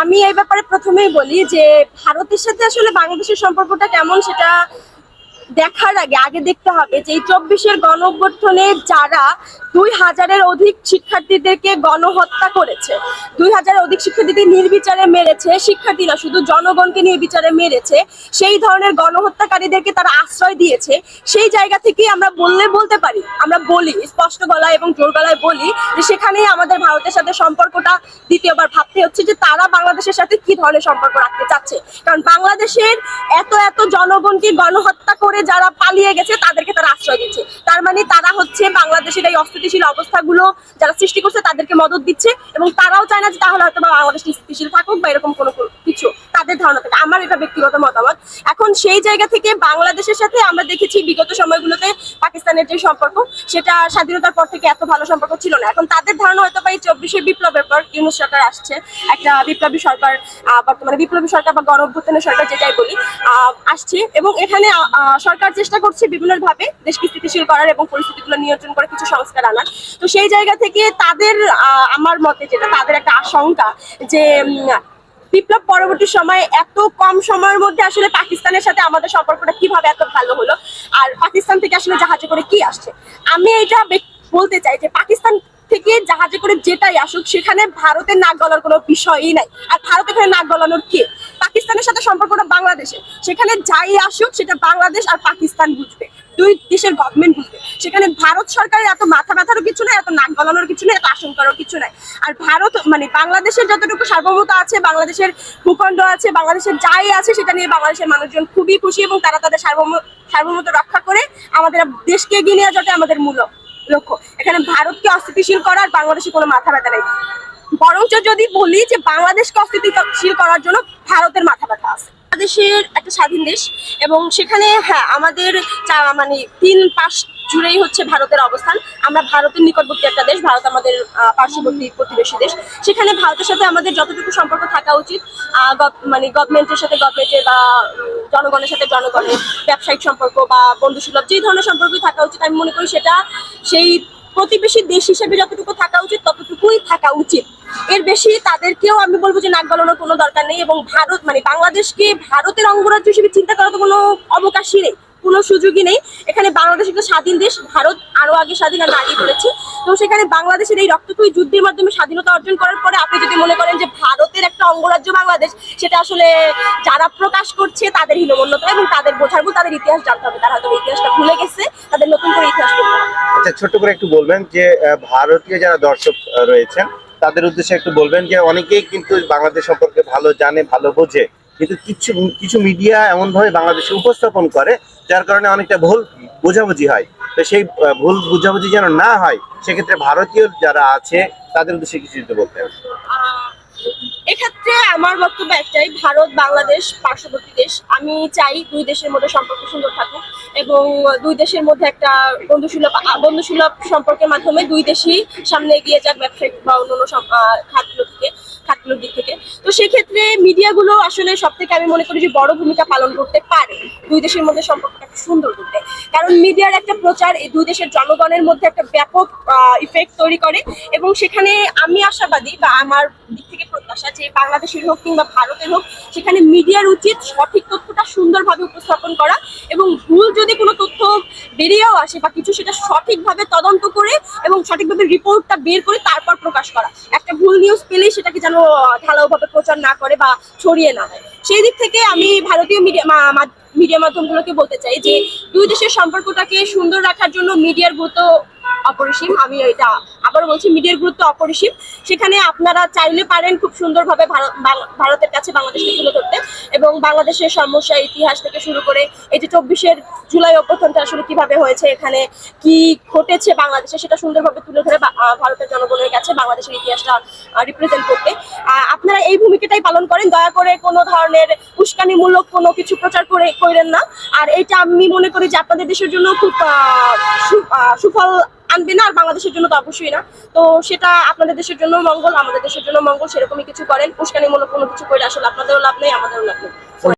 আমি এই ব্যাপারে প্রথমেই বলি যে ভারতের সাথে আসলে বাংলাদেশের সম্পর্কটা কেমন সেটা দেখার আগে আগে দেখতে হবে যে এই চব্বিশের গণ অভ্যর্থনে যারা দুই হাজারের অধিক শিক্ষার্থীদেরকে গণহত্যা করেছে। দুই হাজারের অধিক শিক্ষার্থীদের নির্বিচারে মেরেছে শিক্ষার্থী না শুধু জনগণকে নির্বিচারে মেরেছে। সেই ধরনের গণহত্যাকারীদেরকে তারা আশ্রয় দিয়েছে। সেই জায়গা থেকেই আমরা বললে বলতে পারি, আমরা বলি, স্পষ্ট গলায় এবং জোর গলায় বলি যে সেখানেই আমাদের ভারতের সাথে সম্পর্কটা দ্বিতীয়বার ভাবতে হচ্ছে যে তারা বাংলাদেশের সাথে কি ধরনের সম্পর্ক রাখতে চাচ্ছে। কারণ বাংলাদেশের এত এত জনগণকে গণহত্যা করে যারা পালিয়ে গেছে, তাদেরকে তারা আশ্রয় দিচ্ছে। তার মানে তারা হচ্ছে বাংলাদেশের এই অস্থিতিশীল অবস্থাগুলো যারা সৃষ্টি করছে তাদেরকে মদত দিচ্ছে এবং তারাও চায় না যে তাহলে হয়তো বাংলাদেশ স্থিতিশীল থাকুক বা এরকম কোনো কিছু তাদের ধারণা থেকে। আমার এটা ব্যক্তিগত মতামত। এখন সেই জায়গা থেকে বাংলাদেশের সাথে আমরা দেখেছি বিগত সময়গুলোতে পাকিস্তানের যে সম্পর্ক, সেটা স্বাধীনতার পর থেকে এত ভালো সম্পর্ক ছিল না। এখন তাদের ধারণা হয়তো এই চব্বিশে বিপ্লবের পর ইউনুস সরকার আসছে। একটা বিপ্লবী সরকার বর্তমানে বিপ্লবী সরকার বা গণ সরকার যেটাই বলি আসছে এবং এখানে সরকার চেষ্টা করছে বিভিন্ন ভাবে দেশকে স্থিতিশীল করার এবং পরিস্থিতিগুলো নিয়ন্ত্রণ করে কিছু সংস্কার আনার। তো সেই জায়গা থেকে তাদের আমার মতে যেটা, তাদের একটা আশঙ্কা যে বিপ্লব পরবর্তী সময়ে এত কম সময়ের মধ্যে আসলে পাকিস্তানের সাথে আমাদের সম্পর্কটা কীভাবে এত ভালো হলো, আর পাকিস্তান থেকে আসলে জাহাজে করে কি আসছে? আমি এটা বলতে চাই যে পাকিস্তান থেকে জাহাজে করে যেটাই আসুক, সেখানে ভারতের নাক গলার কোনো বিষয়ই নাই। আর ভারত এখানে নাক গলানোর কে? পাকিস্তানের সাথে সম্পর্কটা বাংলাদেশে। সেখানে যাই আসুক, সেটা বাংলাদেশ আর পাকিস্তান বুঝবে। দুই দেশের গভর্নমেন্ট বুঝবে। সেখানে ভারত সরকারের এত মাথা ব্যথারও কিছু নাই, এত নাক গলানোর কিছু নেই, এত আশঙ্কারও কিছু নাই। আর ভারত মানে বাংলাদেশের যতটুকু সার্বভৌমতা আছে, বাংলাদেশের ভূখণ্ড আছে, বাংলাদেশের যাই আছে, সেটা নিয়ে বাংলাদেশের মানুষজন খুবই খুশি এবং তারা তাদের সার্বভৌম, সার্বভৌমত্ব রক্ষা করে আমাদের দেশকে এগিয়ে নেওয়া যাওয়াটা আমাদের মূল লক্ষ্য। এখানে ভারতকে অস্থিতিশীল করার বাংলাদেশে কোনো মাথা ব্যথা নেই। বরঞ্চ যদি বলি যে বাংলাদেশকে অস্থিতিশীল করার জন্য ভারতের মাথা ব্যথা আছে। বাংলাদেশের একটা স্বাধীন দেশ এবং সেখানে হ্যাঁ আমাদের মানে তিন পাশ জুড়েই হচ্ছে ভারতের অবস্থান। আমরা ভারতের নিকটবর্তী একটা দেশ, ভারত আমাদের পার্শ্ববর্তী প্রতিবেশী দেশ। সেখানে ভারতের সাথে আমাদের যতটুকু সম্পর্ক থাকা উচিত মানে গভর্নমেন্টের সাথে গভর্নমেন্টের বা জনগণের সাথে জনগণের ব্যবসায়িক সম্পর্ক বা বন্ধুসুলভ যেই ধরনের সম্পর্কই থাকা উচিত, আমি মনে করি সেটা সেই প্রতিবেশী দেশ হিসেবে যতটুকু থাকা উচিত, ততটুকুই থাকা উচিত। এর বেশি তাদেরকেও আমি বলব যে নাক গলানোর কোনো দরকার নেই এবং ভারত মানে বাংলাদেশকে ভারতের অঙ্গরাজ্য হিসেবে চিন্তা করার তো কোনো অবকাশই নেই, কোনো সুযোগই নেই। এখানে বাংলাদেশ একটা স্বাধীন দেশ, ভারত আরও আগে স্বাধীন আমরা আগে করেছি। তো সেখানে বাংলাদেশের এই রক্তক্ষয়ী যুদ্ধের মাধ্যমে স্বাধীনতা অর্জন করার পরে আপনি যদি মনে করেন যে ভারতের একটা অঙ্গরাজ্য বাংলাদেশ, সেটা আসলে যারা প্রকাশ করছে তাদের হীনমন্যতা এবং তাদের বোঝার তাদের ইতিহাস জানতে হবে। তারা হয়তো ইতিহাসটা ভুলে গেছে তাদের নতুন করে ইতিহাস পড়তে হবে আচ্ছা ছোট্ট করে একটু বলবেন যে ভারতীয় যারা দর্শক রয়েছেন, তাদের উদ্দেশ্যে একটু বলবেন যে, অনেকেই কিন্তু বাংলাদেশ সম্পর্কে ভালো জানে, ভালো বোঝে, কিন্তু কিছু কিছু মিডিয়া এমন ভাবে বাংলাদেশে উপস্থাপন করে, যার কারণে অনেকটা ভুল বোঝাবুঝি হয়। তো সেই ভুল বোঝাবুঝি যেন না হয়, সেক্ষেত্রে ভারতীয় যারা আছে, তাদের উদ্দেশ্যে কিছু যদি বলতে হবে এক্ষেত্রে আমার বক্তব্য একটাই, ভারত, বাংলাদেশ, পার্শ্ববর্তী দেশ। আমি চাই দুই দেশের মধ্যে সম্পর্ক সুন্দর থাকুক এবং দুই দেশের মধ্যে একটা বন্ধুসুলভ বন্ধুসুলভ সম্পর্কের মাধ্যমে দুই দেশই সামনে এগিয়ে যাক ব্যবসায়িক বা অন্য অন্য খাতগুলো থেকে, খাতগুলোর দিক থেকে। তো সেক্ষেত্রে মিডিয়াগুলো আসলে সব থেকে আমি মনে করি যে বড় ভূমিকা পালন করতে পারে। দুই দেশের মধ্যে সম্পর্কটাকে সুন্দর করতে। কারণ মিডিয়ার একটা প্রচার এই দুই দেশের জনগণের মধ্যে একটা ব্যাপক ইফেক্ট তৈরি করে এবং সেখানে আমি আশাবাদী বা আমার দিক থেকে প্রত্যাশা যে বাংলাদেশের হোক কিংবা ভারতের হোক, সেখানে মিডিয়ার উচিত সঠিক তথ্যটা সুন্দরভাবে উপস্থাপন করা এবং ভুল যদি কোনো তথ্য বেরিয়েও আসে বা কিছু সেটা সঠিকভাবে তদন্ত করে এবং সঠিকভাবে রিপোর্টটা বের করে তারপর প্রকাশ করা। একটা ভুল নিউজ পেলেই সেটাকে যেন ঢালাওভাবে প্রচার না করে বা ছড়িয়ে না দেয়। সেই দিক থেকে আমি ভারতীয় মিডিয়া মিডিয়া মাধ্যমগুলোকে বলতে চাই যে দুই দেশের সম্পর্কটাকে সুন্দর রাখার জন্য মিডিয়ার গুরুত্ব অপরিসীম। আমি এটা আবারও বলছি মিডিয়ার গুরুত্ব অপরিসীম। সেখানে আপনারা চাইলে পারেন খুব সুন্দরভাবে ভারতের কাছে বাংলাদেশকে তুলে ধরতে এবং বাংলাদেশের সমস্যা, ইতিহাস থেকে শুরু করে এই যে চব্বিশের জুলাই অভ্যর্থনটা আসলে কীভাবে হয়েছে, এখানে কি ঘটেছে বাংলাদেশে সেটা সুন্দরভাবে তুলে ধরে ভারতের জনগণের কাছে বাংলাদেশের ইতিহাসটা রিপ্রেজেন্ট করতে। আপনারা এই ভূমিকাটাই পালন করেন, দয়া করে কোনো ধরনের উস্কানিমূলক কোনো কিছু প্রচার করে করেন না। আর এটা আমি মনে করি যে আপনাদের দেশের জন্য খুব সুফল আনবে না, আর বাংলাদেশের জন্য তো অবশ্যই না। তো সেটা আপনাদের দেশের জন্য মঙ্গল, আমাদের দেশের জন্য মঙ্গল, সেরকমই কিছু করেন। উস্কানিমূলক কোনো কিছু করে আসলে আপনাদেরও লাভ নেই, আমাদেরও লাভ নেই।